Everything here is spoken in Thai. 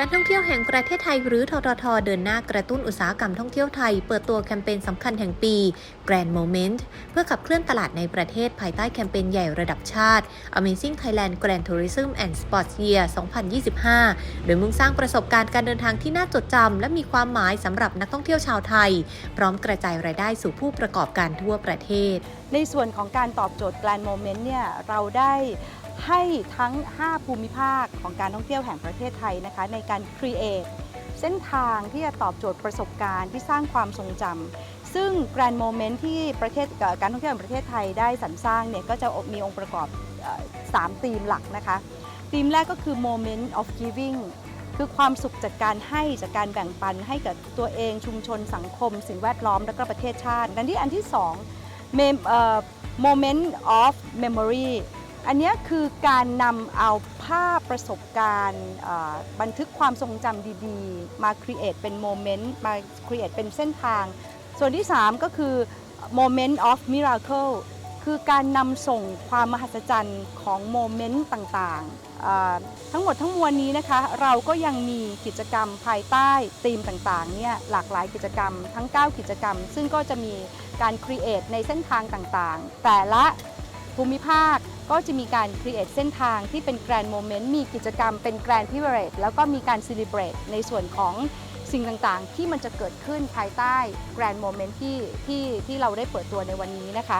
การท่องเที่ยวแห่งประเทศไทยหรือททท เดินหน้ากระตุ้นอุตสาหกรรมท่องเที่ยวไทย เปิดตัวแคมเปญสำคัญแห่งปี Grand Moment เพื่อขับเคลื่อนตลาดในประเทศภายใต้แคมเปญใหญ่ระดับชาติ Amazing Thailand Grand Tourism and Sports Year 2025 โดยมุ่งสร้างประสบการณ์การเดินทางที่น่าจดจำและมีความหมายสำหรับนักท่องเที่ยวชาวไทย พร้อมกระจายรายได้สู่ผู้ประกอบการทั่วประเทศ ในส่วนของการตอบโจทย์ Grand Moment เนี่ยเราได้ ให้ทั้ง 5 ภูมิภาคของการท่องเที่ยวแห่งประเทศไทยนะคะ ในการ create เส้นทางที่จะตอบโจทย์ประสบการณ์ที่สร้างความทรงจำซึ่ง Grand Moment ที่ประเทศการท่องเที่ยวแห่งประเทศไทยได้สรรสร้างเนี่ยก็จะมีองค์ประกอบเอ่อสามธีมหลักนะคะธีมแรกก็คือ Moment of Giving คือความสุขจากการให้จากการแบ่งปันให้กับตัวเองชุมชนสังคม สิ่งแวดล้อมและก็ประเทศชาติดังที่อันที่สอง Mem- เอ่อ Moment of Memory อันนี้คือการนำเอาภาพประสบการณ์บันทึกความทรงจำดีๆ มา create เป็นโมเมนต์มา create เป็นเส้นทาง ส่วนที่ 3 ก็คือ Moment of Miracle คือการนำส่งความมหัศจรรย์ของโมเมนต์ต่างๆ ทั้งหมดทั้งมวลนี้นะคะเราก็ยังมีกิจกรรมภายใต้ธีมต่างๆเนี่ยหลากหลายกิจกรรมทั้ง 9 กิจกรรม ซึ่งก็จะมีการ create ในเส้นทางต่างๆ แต่ละภูมิภาค ก็จะมีการครีเอทเส้นทางที่เป็นแกรนด์โมเมนต์มีกิจกรรมเป็นแกรนด์พิเวเรตแล้วก็มีการซิลิเบรตในส่วนของสิ่งต่างๆ ที่มันจะเกิดขึ้นภายใต้แกรนด์โมเมนต์ที่ที่ที่เราได้เปิดตัวในวันนี้นะคะ